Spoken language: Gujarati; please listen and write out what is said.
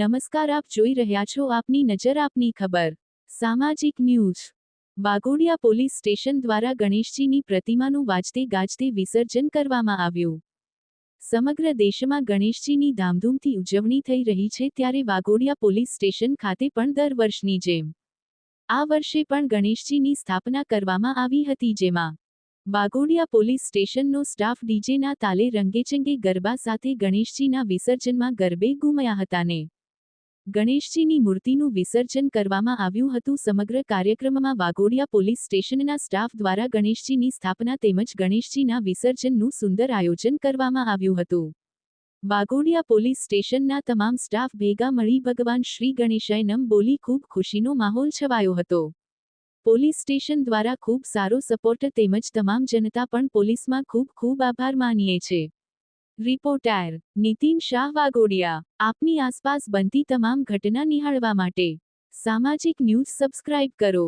નમસ્કાર, આપ જોઈ રહ્યા છો આપની નજર, આપની ખબર. સામાજિક ન્યૂઝ. વાઘોડિયા પોલીસ સ્ટેશન દ્વારા ગણેશજીની પ્રતિમાનું વાજતે ગાજતે વિસર્જન કરવામાં આવ્યું. સમગ્ર દેશમાં ગણેશજીની ધામધૂમથી ઉજવણી થઈ રહી છે ત્યારે વાઘોડિયા પોલીસ સ્ટેશન ખાતે પણ દર વર્ષની જેમ. આ વર્ષે પણ ગણેશજીની સ્થાપના કરવામાં આવી હતી જેમાં વાઘોડિયા પોલીસ સ્ટેશનનો સ્ટાફ ડીજેના તાલે રંગેચંગે ગરબા સાથે ગણેશજીના વિસર્જનમાં ગરબે ગુમ્યા હતા ને ગણેશજીની મૂર્તિનું વિસર્જન કરવામાં આવ્યું હતું. સમગ્ર કાર્યક્રમમાં વાઘોડિયા પોલીસ સ્ટેશનના સ્ટાફ દ્વારા ગણેશજીની સ્થાપના તેમજ ગણેશજીના વિસર્જનનું સુંદર આયોજન કરવામાં આવ્યું હતું. વાઘોડિયા પોલીસ સ્ટેશનના તમામ સ્ટાફ ભેગા મળી ભગવાન શ્રી ગણેશાય નમ બોલી ખૂબ ખુશીનો માહોલ છવાયો હતો. પોલીસ સ્ટેશન દ્વારા ખૂબ સારો સપોર્ટ તેમજ તમામ જનતા પણ પોલીસમાં ખૂબ ખૂબ આભાર માનીએ છે. રિપોર્ટર નીતિન શાહ વાઘોડિયા આપની આસપાસ બનતી તમામ ઘટના નિહાળવા માટે. સામાજિક ન્યૂઝ સબસ્ક્રાઇબ કરો.